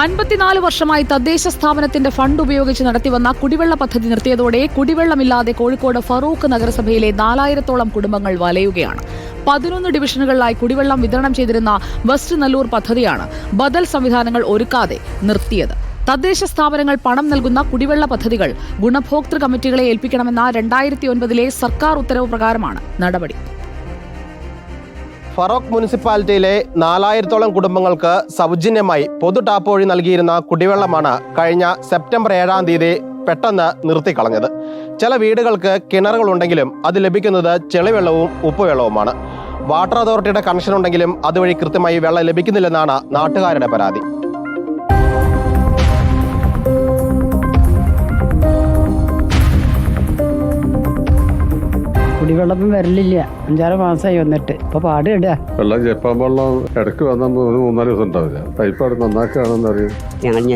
അൻപത്തിനാല് വർഷമായി തദ്ദേശ സ്ഥാപനത്തിന്റെ ഫണ്ട് ഉപയോഗിച്ച് നടത്തിവന്ന കുടിവെള്ള പദ്ധതി നിർത്തിയതോടെ കുടിവെള്ളമില്ലാതെ കോഴിക്കോട് ഫറൂഖ് നഗരസഭയിലെ നാലായിരത്തോളം കുടുംബങ്ങൾ വലയുകയാണ്. പതിനൊന്ന് ഡിവിഷനുകളിലായി കുടിവെള്ളം വിതരണം ചെയ്തിരുന്ന വെസ്റ്റ് നല്ലൂർ പദ്ധതിയാണ് ബദൽ സംവിധാനങ്ങൾ ഒരുക്കാതെ നിർത്തിയത്. തദ്ദേശ സ്ഥാപനങ്ങൾ പണം നൽകുന്ന കുടിവെള്ള പദ്ധതികൾ ഗുണഭോക്തൃ കമ്മിറ്റികളെ ഏൽപ്പിക്കണമെന്ന രണ്ടായിരത്തി ഒൻപതിലെ സർക്കാർ ഉത്തരവ് പ്രകാരമാണ് നടപടി. ഫറോക്ക് മുനിസിപ്പാലിറ്റിയിലെ നാലായിരത്തോളം കുടുംബങ്ങൾക്ക് സൗജന്യമായി പൊതു ടാപ്പ് വഴി നൽകിയിരുന്ന കുടിവെള്ളമാണ് കഴിഞ്ഞ സെപ്റ്റംബർ ഏഴാം തീയതി പെട്ടെന്ന് നിർത്തിക്കളഞ്ഞത്. ചില വീടുകൾക്ക് കിണറുകളുണ്ടെങ്കിലും അത് ലഭിക്കുന്നത് ചെളിവെള്ളവും ഉപ്പുവെള്ളവുമാണ്. വാട്ടർ അതോറിറ്റിയുടെ കണക്ഷൻ ഉണ്ടെങ്കിലും അതുവഴി കൃത്യമായി വെള്ളം ലഭിക്കുന്നില്ലെന്നാണ് നാട്ടുകാരുടെ പരാതി. കുടിവെള്ളം വരലില്ല. അഞ്ചാറ് മാസമായി വന്നിട്ട്. ഇപ്പൊ പാടുകയാ വെള്ളം ജപ്പാൻ വെള്ളം ഇടയ്ക്ക് വന്നാൽ ഒരു മൂന്നാൽ ദിവസം ഉണ്ടാവില്ല. നന്നാക്കുകയാണെന്ന് അറിയും.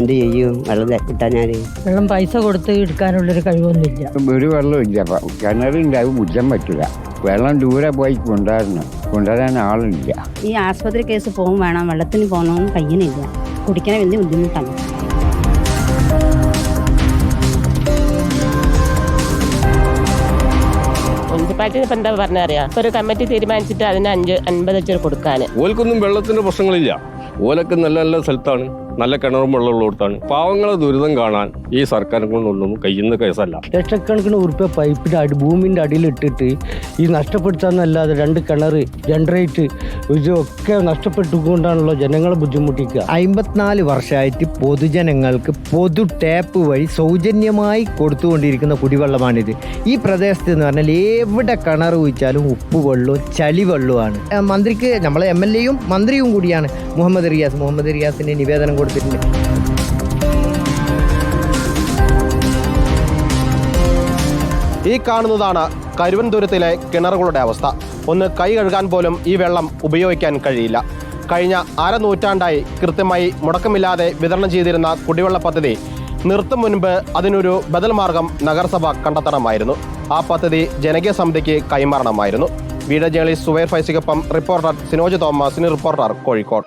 എന്ത് ചെയ്യും? വെള്ളം കിട്ടാഞ്ഞാൽ വെള്ളം പൈസ കൊടുത്ത് എടുക്കാനുള്ളൊരു കഴിവൊന്നുമില്ല. ഒരു വെള്ളമില്ല ഇല്ല. കിണറുണ്ടാവും മുറ്റാൻ പറ്റില്ല. വെള്ളം ദൂരെ പോയി കൊണ്ടുവരണം. കൊണ്ടുവരാൻ ആളില്ല. ഈ ആശുപത്രി കേസ് പോകും വേണം. വെള്ളത്തിന് പോകണമെന്ന് കയ്യനില്ല കുടിക്കാൻ വലിയ ബുദ്ധിമുട്ടാണ്. മുനിസിപ്പാലിറ്റി ഇപ്പം എന്താ പറഞ്ഞറിയാം? ഒരു കമ്മിറ്റി തീരുമാനിച്ചിട്ട് അതിന് അഞ്ച് അൻപത് വെച്ച് കൊടുക്കാൻ ഓൽക്കൊന്നും വെള്ളത്തിന്റെ പ്രശ്നങ്ങളില്ല. ഓലൊക്കെ നല്ല നല്ല സ്ഥലത്താണ്. നല്ല കിണറും വെള്ളമുള്ളിടത്താണ് പാവങ്ങളെ ദുരിതം കാണാൻ ഈ സർക്കാരിനെ കൊണ്ടൊന്നും കഴിയുന്ന കേസല്ല. ലക്ഷക്കണക്കിന് ഉറുപ്പ പൈപ്പിന്റെ അടി ഭൂമിന്റെ അടിയിലിട്ടിട്ട് ഈ നഷ്ടപ്പെടുത്താന്നല്ലാതെ രണ്ട് കിണർ ജനറേറ്റ് ഇതൊക്കെ നഷ്ടപ്പെട്ടുകൊണ്ടാണല്ലോ ജനങ്ങളെ ബുദ്ധിമുട്ടിക്കുക. അമ്പത്തിനാല് വർഷമായിട്ട് പൊതുജനങ്ങൾക്ക് പൊതു ടാപ്പ് വഴി സൗജന്യമായി കൊടുത്തുകൊണ്ടിരിക്കുന്ന കുടിവെള്ളമാണിത്. ഈ പ്രദേശത്ത് എന്ന് പറഞ്ഞാൽ എവിടെ കിണർ കുഴിച്ചാലും ഉപ്പ് വെള്ളവും ചളി വെള്ളവുമാണ്. മന്ത്രിക്ക് നമ്മളെ എം എൽ എയും മന്ത്രിയും കൂടിയാണ് മുഹമ്മദ് റിയാസ്. മുഹമ്മദ് റിയാസിന്റെ നിവേദനം കൊടുത്തിട്ടുണ്ട് ഈ കാണുന്നതാണ് കരുവൻതുരത്തിലെ കിണറുകളുടെ അവസ്ഥ. ഒന്ന് കൈ കഴുകാൻ പോലും ഈ വെള്ളം ഉപയോഗിക്കാൻ കഴിയില്ല. കഴിഞ്ഞ അരനൂറ്റാണ്ടായി കൃത്യമായി മുടക്കമില്ലാതെ വിതരണം ചെയ്തിരുന്ന കുടിവെള്ള പദ്ധതി നിർത്തും മുൻപ് അതിനൊരു ബദൽ മാർഗം നഗരസഭ കണ്ടെത്തണമായിരുന്നു. ആ പദ്ധതി ജനകീയ സമിതിക്ക് കൈമാറണമായിരുന്നു. വീഡിയോ ജേർണലിസ്റ്റ് സുവൈർ ഫൈസിക്കൊപ്പം റിപ്പോർട്ടർ സിനോജ് തോമസിന് റിപ്പോർട്ടർ കോഴിക്കോട്.